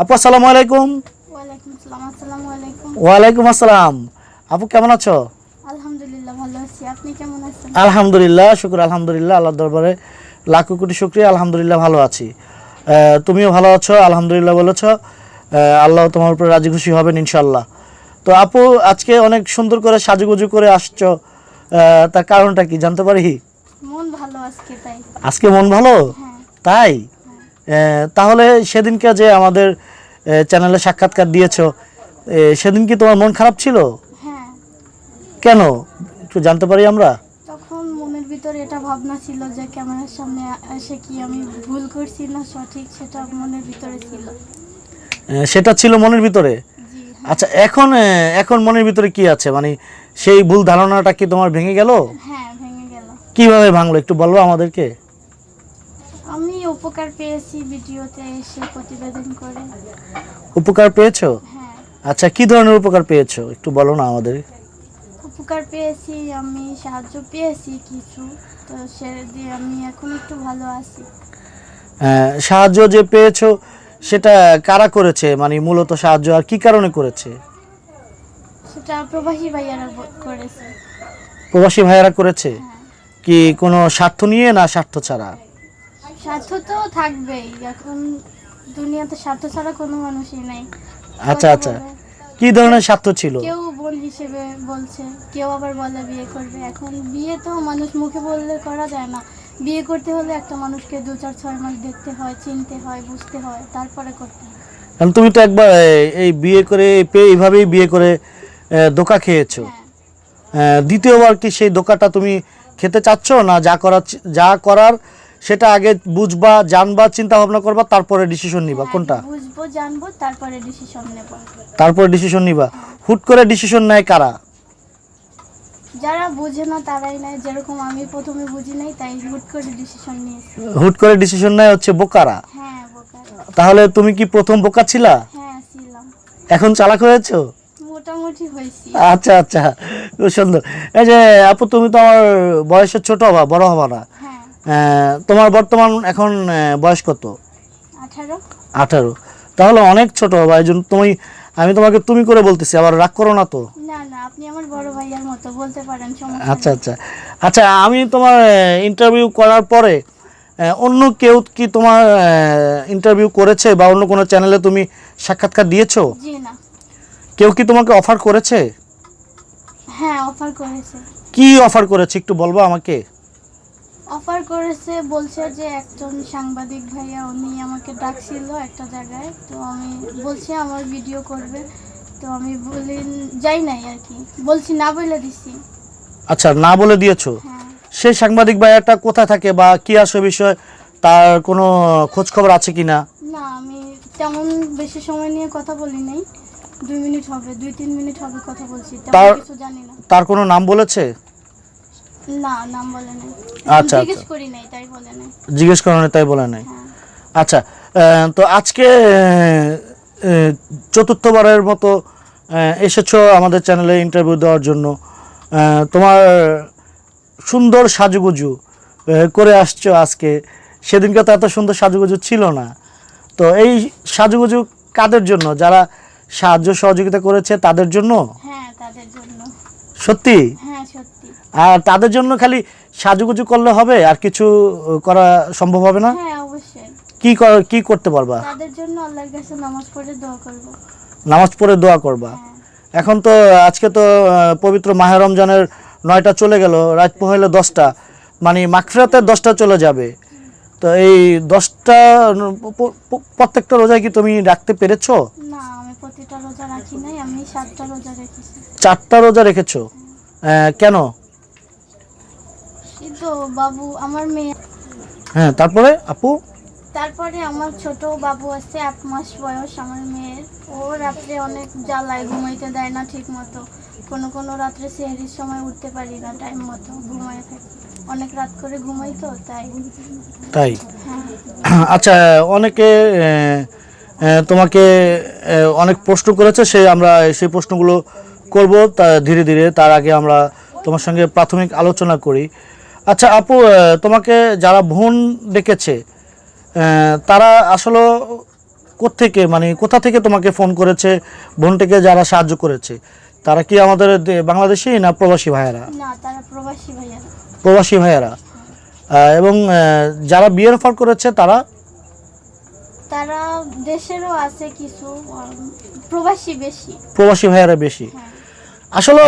আপু আসসালামু আলাইকুম। ওয়ালাইকুম আসসালাম আপু কেমন আছো? আলহামদুলিল্লাহ শুক্র আলহামদুলিল্লাহ আল্লাহ দরবারে লাখো কোটি শুক্রিয়া আলহামদুলিল্লাহ ভালো আছি। তুমিও ভালো আছো আলহামদুলিল্লাহ বলেছ। আল্লাহ তোমার উপরে রাজি খুশি হবেন ইনশাল্লাহ তো আপু আজকে অনেক সুন্দর করে সাজুগুজু করে আসছো। তার কারণটা কি জানতে পারি? আজকে মন ভালো? হ্যাঁ। তাই? তাহলে সেদিনকে যে আমাদের চ্যানেলে সাক্ষাৎকার দিয়েছ। সেদিন কি তোমার মন খারাপ ছিল? হ্যাঁ। কেন? একটু জানতে পারি আমরা? তখন মনের ভিতরে এটা ভাবনা ছিল যে ক্যামেরার সামনে এসে কি আমি ভুল করছি না সঠিক সেটা মনের ভিতরে ছিল। সেটা ছিল মনের ভিতরে? হ্যাঁ। আচ্ছা এখন এখন মনের ভিতরে কি আছে? মানে সেই ভুল ধারণাটা কি তোমার ভেঙে গেল? হ্যাঁ ভেঙে গেল। কীভাবে ভাঙলো একটু বলব আমাদেরকে? আমি উপকার পেয়েছি ভিডিওতে এসে প্রতিবেদন করে। উপকার পেয়েছ? হ্যাঁ। আচ্ছা কি ধরনের উপকার পেয়েছ? একটু বলো না আমাদের। উপকার পেয়েছি আমি সাহায্য পেয়েছি কিছু তো সে দিয়ে আমি এখন একটু ভালো আছি। আহ, সাহায্য যে পেয়েছ সেটা কারা করেছে? মানে মূলত সাহায্য আর কি কারণে করেছে? সেটা প্রবাসী ভাইয়ারা ব- করেছে। প্রবাসী ভাইয়েরা করেছে? হ্যাঁ। কি কোনো স্বার্থ নিয়ে না স্বার্থ ছাড়া? স্বার্থ তো থাকবেই। এখন দুনিয়াতে স্বার্থ ছাড়া কোনো মানুষই নাই। আচ্ছা আচ্ছা। কি ধরনের স্বার্থ ছিল? কেউ বোন হিসেবে বলছে কেউ আবার বলে বিয়ে করবে। এখন বিয়ে তো মানুষ মুখে বললে করা যায় না। বিয়ে করতে হলে একটা মানুষকে দু চার ছয় মাস দেখতে হয় চিনতে হয় বুঝতে হয় তারপরে করতে হয়। কারণ তুমি তো একবার এই বিয়ে করে পেয়ে এইভাবেই বিয়ে করে ধোকা খেয়েছো। হ্যাঁ। দ্বিতীয়বার কি সেই ধোকাটা তুমি খেতে চাচ্ছ না যা করার যা করার সেটা আগে বুঝবা জানবা চিন্তা ভাবনা করবা তারপরে ডিসিশন নিবা। হ্যাঁ, কোনটা? বুঝব জানব তারপরে ডিসিশন নেব। তারপরে ডিসিশন নিবা। হুট করে ডিসিশন নেয় কারা? যারা বুঝে না তারাই নাই যেরকম আমি প্রথমে বুঝি নাই তাই হুট করে ডিসিশন নিয়েছি। হুট করে ডিসিশন নেয় হচ্ছে বোকারা। হ্যাঁ বোকা তাহলে তুমি কি প্রথম বোকা ছিলা? হ্যাঁ ছিলাম। এখন চালাক হয়েছো? মোটামুটি হয়েছি। আচ্ছা আচ্ছা। খুব সুন্দর। এই যে আপু তুমি তো আমার বয়সে ছোট হবা বড় হবা না। হ্যাঁ। তোমার বর্তমান এখন বয়স কত? আঠারো। তাহলে অনেক ছোট হবা এই জন্য তুমি আমি তোমাকে তুমি করে বলতেছি আবার রাগ করো না তো। আচ্ছা আচ্ছা। আচ্ছা আমি তোমার ইন্টারভিউ করার পরে অন্য কেউ কি তোমার ইন্টারভিউ করেছে বা অন্য কোনো চ্যানেলে তুমি সাক্ষাৎকার দিয়েছ? কেউ কি তোমাকে অফার করেছে? হ্যাঁ অফার করেছে। কি অফার করেছে একটু বলব আমাকে? অফার করেছে বলছে যে একজন সাংবাদিক ভাইয়া উনি আমাকে ডাকছিল একটা জায়গায়। তো আমি বলছি আমার ভিডিও করবে। তো আমি বলি যাই নাই আর কি। বলছি না বলে দিছি। আচ্ছা না বলে দিয়েছ? হ্যাঁ। সেই সাংবাদিক ভাইয়াটা কোথায় থাকে বা কি আসে বিষয়? তার কোনো খোঁজ খবর আছে কি না না আমি তেমন বেশি সময় নিয়ে কথা বলি নাই। দুই মিনিট হবে দুই তিন মিনিট হবে কথা বলছি তেমন তার- কিছু জানি না। তার কোনো নাম বলেছে? না নাম বলে নাই। আচ্ছা, জিজ্ঞেস আচ্ছা। করি নাই তাই বলে নাই। জিজ্ঞেস করেনি তাই বলে নাই। আচ্ছা তো আজকে চতুর্থবারের মতো এসেছ আমাদের চ্যানেলে ইন্টারভিউ দেওয়ার জন্য। তোমার সুন্দর সাজুগুজু করে আসছো আজকে। সেদিনকে তো এত সুন্দর সাজুগুজু ছিল না। তো এই সাজুগুজু কাদের জন্য? যারা সাহায্য সহযোগিতা করেছে তাদের জন্য? হ্যাঁ তাদের জন্য। সত্যি? হ্যাঁ সত্যি। আর তাদের জন্য খালি সাজুগুজু করলে হবে আর কিছু করা সম্ভব হবে না? হ্যাঁ অবশ্যই। কি কর- কি করতে পারবা? তাদের জন্য আল্লাহর কাছে নামাজ পড়ে দোয়া করব। নামাজ পড়ে দোয়া করবা। হ্যাঁ। এখন তো আজকে তো পবিত্র মাহে রমজানের নয়টা চলে গেল রাত পহেলে দশটা। মানে মাগফিরাতের দশটা চলে যাবে। তো এই দশটা প্রত্যেকটা রোজায় কি তুমি রাখতে পেরেছ? না আমি প্রতিটা রোজা রাখি নাই আমি সাতটা রোজা রেখেছি। চারটা রোজা রেখেছো? কেন? তো বাবু আমার মেয়ে। হ্যাঁ তারপরে আপু? তারপরে আমার ছোট বাবু আছে এক মাস বয়স আমার মেয়ের। ও রাত্রে অনেক জ্বালায় ঘুমাইতে দেয় না ঠিক মতো কোনো কোনো রাত্রে সেহরির সময় উঠতে পারি না টাইম মতো ঘুমায় থাকি। অনেক রাত করে ঘুমাই তো তাই। তাই? হ্যাঁ। আচ্ছা অনেকে তোমাকে অনেক প্রশ্ন করেছে সে আমরা সেই প্রশ্নগুলো করব তা ধীরে ধীরে। তার আগে আমরা তোমার সঙ্গে প্রাথমিক আলোচনা করি। আচ্ছা আপু তোমাকে যারা বোন ডেকেছে তারা আসলে কোত্থেকে মানে কোথা থেকে তোমাকে ফোন করেছে বোনটিকে যারা সাহায্য করেছে? তারা কি আমাদের বাংলাদেশি না প্রবাসী ভাইয়েরা? না তারা প্রবাসী ভাইয়া প্রবাসী ভাইয়েরা। এবং যারা বিয়ের অফার করেছে তারা? তারা দেশেরও আছে কিছু প্রবাসী বেশি। প্রবাসী ভাইয়েরা বেশি। হ্যাঁ। আসলে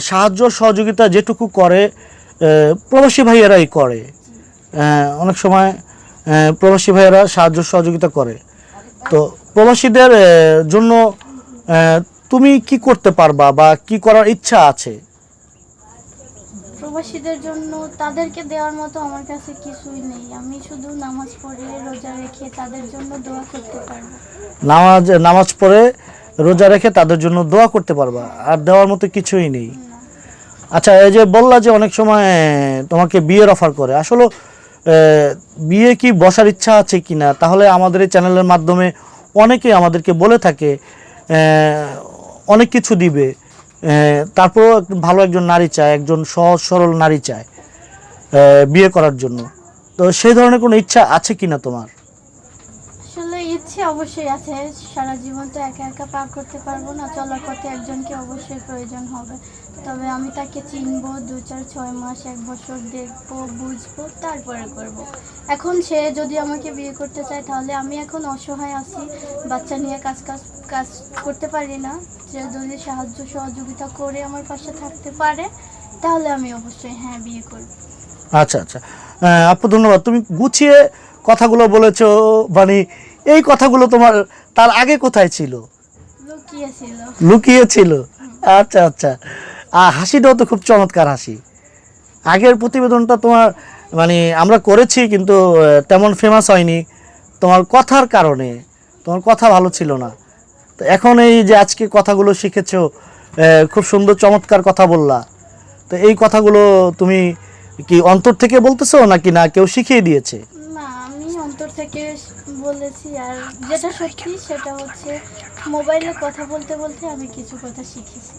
সাহায্য সহযোগিতা যেটুকু করে প্রবাসী ভাইয়েরাই করে। অনেক সময় প্রবাসী ভাইয়েরা সাহায্য সহযোগিতা করে। তো প্রবাসীদের জন্য তুমি কি করতে পারবা বা কি করার ইচ্ছা আছে? প্রবাসীদের জন্য তাদেরকে দেওয়ার মতো আমার কাছে কিছুই নেই। আমি শুধু নামাজ পড়ে রোজা রেখে তাদের জন্য দোয়া করতে পারব। নামাজ নামাজ পড়ে রোজা রেখে তাদের জন্য দোয়া করতে পারবা। আর দেওয়ার মতো কিছুই নেই। আচ্ছা এই যে বললা যে অনেক সময় তোমাকে বিয়ের অফার করে। আসলে বিয়ে কি বসার ইচ্ছা আছে কি না তাহলে আমাদের এই চ্যানেলের মাধ্যমে অনেকেই আমাদেরকে বলে থাকে অনেক কিছু দিবে। আহ, তারপরেও ভালো একজন নারী চায় একজন সহজ সরল নারী চায় বিয়ে করার জন্য। তো সেই ধরনের কোনো ইচ্ছা আছে কি না তোমার? ইচ্ছে অবশ্যই আছে। সারা জীবন তো একা একা পার করতে পারব না, চলার পথে একজনকে অবশ্যই প্রয়োজন হবে। তবে আমি তাকে চিনবো, দু চার ছয় মাস, এক বছর দেখব, বুঝব, তারপরে করব। এখন সে যদি আমাকে বিয়ে করতে চায়, তাহলে আমি এখন অসহায় আছি। বাচ্চা নিয়ে কাজ কাজ কাজ করতে পারি না। সে যদি সাহায্য, সহযোগিতা করে আমার পাশে থাকতে পারে, তাহলে আমি অবশ্যই হ্যাঁ বিয়ে করব। আচ্ছা আচ্ছা। আপু, ধন্যবাদ। তুমি গুছিয়ে কথাগুলো বলেছ মানে এই কথাগুলো তোমার তার আগে কোথায় ছিল? লুকিয়ে ছিল। আচ্ছা আচ্ছা। আর হাসিটাও তো খুব চমৎকার হাসি। আগের প্রতিবেদনটা তোমার মানে আমরা করেছি কিন্তু তেমন ফেমাস হয়নি। তোমার কথার কারণে তোমার কথা ভালো ছিল না। তো এখন এই যে আজকে কথাগুলো শিখেছো খুব সুন্দর চমৎকার কথা বললা। তো এই কথাগুলো তুমি কি অন্তর থেকে বলতেছো নাকি না? কেউ শিখিয়ে দিয়েছে? অন্তর থেকে বলেছি আর যেটা সত্যি সেটা হচ্ছে মোবাইলে কথা বলতে বলতে আমি কিছু কথা শিখেছি।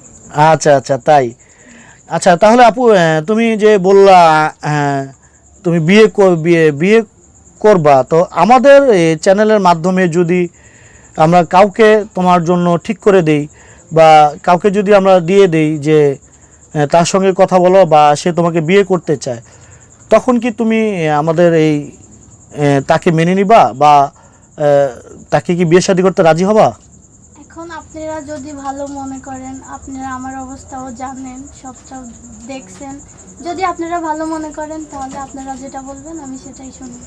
আচ্ছা আচ্ছা তাই। আচ্ছা তাহলে আপু তুমি যে বললা তুমি বিয়ে কর- বিয়ে বিয়ে করবা তো আমাদের চ্যানেলের মাধ্যমে যদি আমরা কাউকে তোমার জন্য ঠিক করে দেই বা কাউকে যদি আমরা দিয়ে দেই যে তার সঙ্গে কথা বলো বা সে তোমাকে বিয়ে করতে চায় তখন কি তুমি আমাদের এই তাকে মেনে নিবা বা তাকে কি বিয়ে শাদী করতে রাজি হবা? এখন আপনারা যদি ভালো মনে করেন আপনারা আমার অবস্থাও জানেন সবটা দেখছেন। যদি আপনারা ভালো মনে করেন তাহলে আপনারা যেটা বলবেন আমি সেটাই শুনি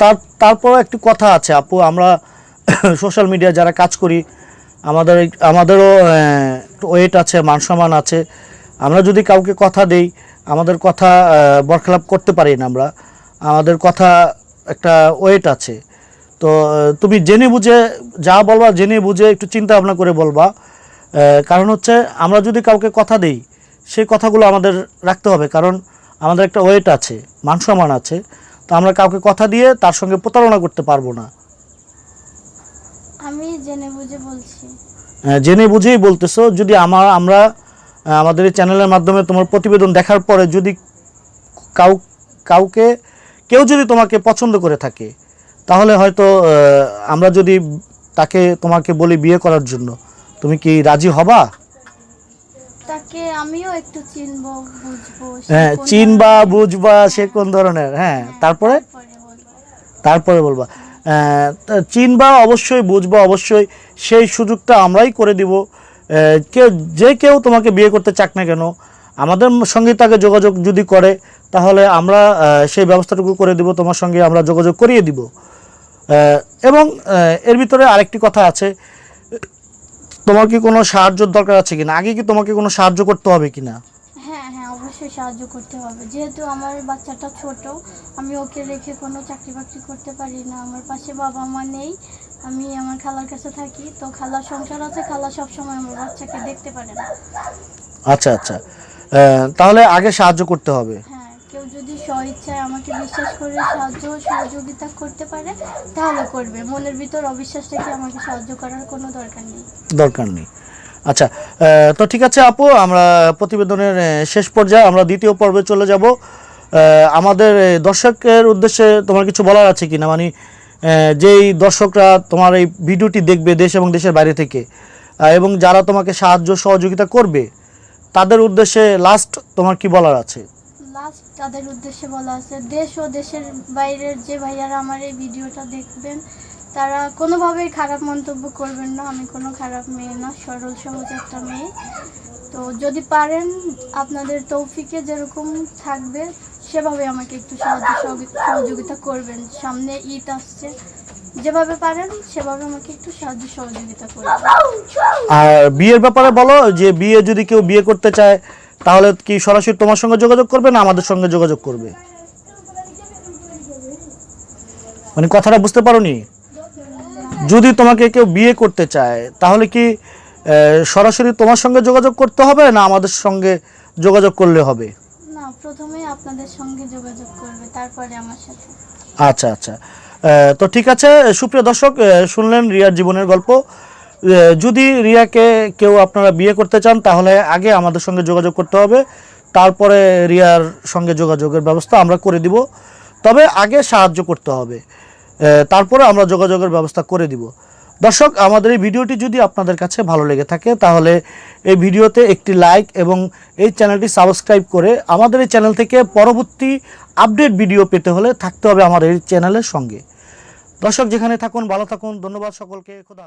তার তারপর একটি কথা আছে আপু আমরা সোশ্যাল মিডিয়া যারা কাজ করি আমাদের আমাদেরও ওয়েট আছে মান সম্মান আছে। আমরা যদি কাউকে কথা দেই আমাদের কথা বরখেলাপ করতে পারি না আমরা। আমাদের কথা একটা ওয়েট আছে। তো তুমি জেনে বুঝে যা বলবা জেনে বুঝে একটু চিন্তা ভাবনা করে বলবা। কারণ হচ্ছে আমরা যদি কাউকে কথা দেই সেই কথাগুলো আমাদের রাখতে হবে। কারণ আমাদের একটা ওয়েট আছে মান সম্মান আছে। তো আমরা কাউকে কথা দিয়ে তার সঙ্গে প্রতারণা করতে পারব না। আমি জেনে বুঝে বলছি। জেনে বুঝেই বলতেছো। যদি আমার আমরা আমাদের এই চ্যানেলের মাধ্যমে তোমার প্রতিবেদন দেখার পরে যদি কাউ কাউকে কেউ যদি তোমাকে পছন্দ করে থাকে তাহলে হয়তো আমরা যদি তাকে তোমাকে বলি বিয়ে করার জন্য তুমি কি রাজি হবা? তাকে আমিও একটু চিনবো বুঝব হ্যাঁ চিনবা বুঝবা সে কোন ধরনের হ্যাঁ তারপরে? তারপরে বলবা। চিনবা অবশ্যই বুঝবা অবশ্যই সেই সুযোগটা আমরাই করে দিব। কেউ যে কেউ তোমাকে বিয়ে করতে চাক না কেন আমাদের সঙ্গে তাকে যোগাযোগ যদি করে তাহলে আমরা সেই ব্যবস্থাটুকু করে দিব তোমার সঙ্গে আমরা যোগাযোগ করিয়ে দিব। এবং এর ভিতরে আরেকটি কথা আছে তোমার কি কোনো সাহায্যর দরকার আছে কিনা? আগে কি তোমাকে কোনো সাহায্য করতে হবে কিনা? হ্যাঁ হ্যাঁ অবশ্যই সাহায্য করতে হবে। যেহেতু আমার বাচ্চাটা ছোট আমি ওকে রেখে কোনো চাকরি বাকরি করতে পারি না। আমার পাশে বাবা মা নেই আমি আমার খালার কাছে থাকি। তো খালার সংসার আছে খালা সবসময় আমার বাচ্চাকে দেখতে পারে না। আচ্ছা আচ্ছা। তাহলে আগে সাহায্য করতে হবে। হ্যাঁ কেউ যদি স্বইচ্ছায় আমাকে বিশ্বাস করে সাহায্য সহযোগিতা করতে পারে তাহলে করবে। মনের ভিতর অবিশ্বাস রেখে আমাকে সাহায্য করার কোনো দরকার নেই। দরকার নেই। আচ্ছা তো ঠিক আছে আপু আমরা প্রতিবেদনের শেষ পর্যায়ে আমরা দ্বিতীয় পর্বে চলে যাব। আমাদের দর্শকের উদ্দেশ্যে তোমার কিছু বলার আছে কিনা? মানে আহ, যেই দর্শকরা তোমার এই ভিডিওটি দেখবে দেশ এবং দেশের বাইরে থেকে এবং যারা তোমাকে সাহায্য সহযোগিতা করবে তাদের উদ্দেশ্যে লাস্ট তোমার কি বলার আছে? লাস্ট তাদের উদ্দেশ্যে বলা আছে, দেশ ও দেশের বাইরের যে ভাইয়ারা আমার এই ভিডিওটা দেখবেন, তারা কোনোভাবেই খারাপ মন্তব্য করবেন না। আমি কোনো খারাপ মেয়ে না, সরল সহজ একটা মেয়ে। তো যদি পারেন, আপনাদের তৌফিকে যেরকম থাকবে, সেভাবে আমাকে একটু সাহায্য সহযোগি- সহযোগিতা করবেন। সামনে ঈদ আসছে যেভাবে পারেন সেভাবে আমাকে একটু সাহায্য সহযোগিতা করবেন আর বিয়ের ব্যাপারে বলো যে বিয়ে যদি কেউ বিয়ে করতে চায় তাহলে কি সরাসরি তোমার সঙ্গে যোগাযোগ করবে না আমাদের সঙ্গে যোগাযোগ করবে? মানে কথাটা বুঝতে পারোনি? যদি তোমাকে কেউ বিয়ে করতে চায় তাহলে কি সরাসরি তোমার সঙ্গে যোগাযোগ করতে হবে না আমাদের সঙ্গে যোগাযোগ করলে হবে? না প্রথমেই আপনাদের সঙ্গে যোগাযোগ করবে তারপরে আমার সাথে। আচ্ছা আচ্ছা। তো ঠিক আছে, সুপ্রিয় দর্শক শুনলেন রিয়ার জীবনের গল্প। যদি রিয়াকে কেউ আপনারা বিয়ে করতে চান, তাহলে আগে আমাদের সঙ্গে যোগাযোগ করতে হবে। তারপরে রিয়ার সঙ্গে যোগাযোগের ব্যবস্থা আমরা করে দিব। তবে আগে সাহায্য করতে হবে। তারপরে আমরা যোগাযোগের ব্যবস্থা করে দিব। দর্শক, আমাদের এই ভিডিওটি যদি আপনাদের কাছে ভালো লেগে থাকে, তাহলে এই ভিডিওতে একটি লাইক এবং এই চ্যানেলটি সাবস্ক্রাইব করে আমাদের এই চ্যানেল থেকে পরবর্তী আপডেট ভিডিও পেতে হলে থাকতে হবে আমাদের এই চ্যানেলের সঙ্গে। দর্শক, যেখানে থাকুন, ভালো থাকুন, ধন্যবাদ সকলকে, খোদা